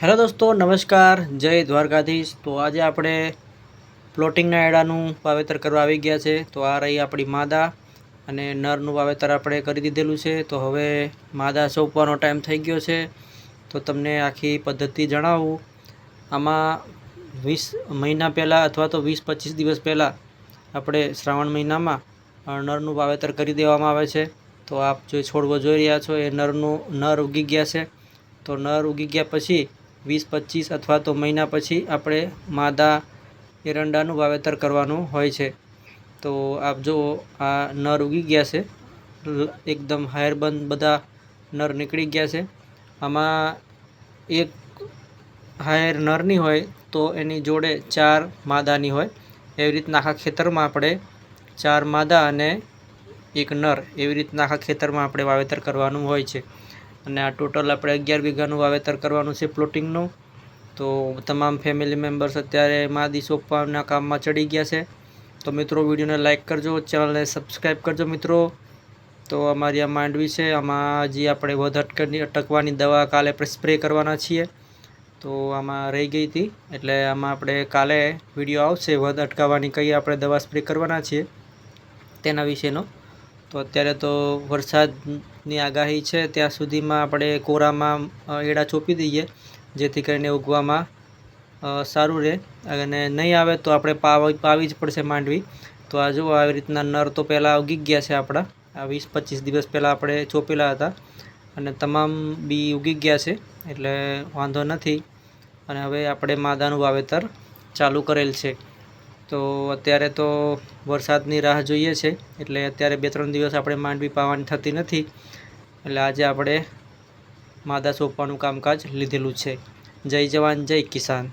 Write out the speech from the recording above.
Hello દોસ્તો, નમસ્કાર. જય દ્વારકાધીશ. તો આજે આપણે પ્લોટિંગના એડાનું વાવેતર કરવા આવી ગયા છે. તો આ રહી આપણી માદા અને નરનું વાવેતર આપણે કરી દીધેલું છે. તો હવે માદા સોંપવાનો ટાઈમ થઈ ગયો છે. તો તમને આખી પદ્ધતિ જણાવું. આમાં વીસ મહિના પહેલાં અથવા તો વીસ પચીસ દિવસ પહેલાં આપણે શ્રાવણ મહિનામાં નરનું વાવેતર કરી દેવામાં આવે છે. તો આપ જે છોડવો જોઈ રહ્યા છો, એ નરનું, નર ઉગી ગયા છે. તો નર ઉગી ગયા પછી વીસ, પચીસ અથવા તો મહિના પછી આપણે માદા એરંડાનું વાવેતર કરવાનું હોય છે. તો આપ જુઓ આ નર ઉગી ગયા છે, એકદમ હાયરબંધ બધા નર નીકળી ગયા છે. આમાં એક હાયર નરની હોય તો એની જોડે ચાર માદાની હોય. એવી રીતના આખા ખેતરમાં આપણે ચાર માદા અને એક નર એવી રીતના આખા ખેતરમાં આપણે વાવેતર કરવાનું હોય છે. અને આ ટોટલ આપણે અગિયાર વીઘાનું વાવેતર કરવાનું છે પ્લોટિંગનું. તો તમામ ફેમિલી મેમ્બર્સ અત્યારે માદી સોંપવાના કામમાં ચડી ગયા છે. તો મિત્રો, વિડીયોને લાઇક કરજો, ચેનલને સબસ્ક્રાઈબ કરજો મિત્રો. તો અમારી આ માંડવી છે, આમાં હજી આપણે વધ અટકની અટકવાની દવા કાલે આપણે સ્પ્રે કરવાના છીએ. તો આમાં રહી ગઈ હતી, એટલે આમાં આપણે કાલે વીડિયો આવશે, વધ અટકાવવાની કઈ આપણે દવા સ્પ્રે કરવાના છીએ, તેના વિશેનો. તો અત્યારે તો વરસાદની આગાહી છે. ત્યાં સુધીમાં આપણે કોરામાં એડા ચોપી દઈએ, જેથી કરીને ઉગવામાં સારું રહે. અને નહીં આવે તો આપણે પાવી પાવી જ પડશે માંડવી. તો આ જુઓ આવી રીતના નર તો પહેલાં ઉગી ગયા છે આપણા. આ વીસ પચીસ દિવસ પહેલાં આપણે ચોપેલા હતા. અને તમામ બી ઉગી ગયા છે, એટલે વાંધો નથી. અને હવે આપણે માદાનું વાવેતર ચાલુ કરેલ છે. તો અત્યારે તો વરસાદની રાહ જોઈએ છે. એટલે અત્યારે બે ત્રણ દિવસ આપણે માંડવી પાવાની થતી નથી. એટલે આજે આપણે માદા સોંપવાનું કામકાજ લીધેલું છે. જય જવાન, જય કિસાન.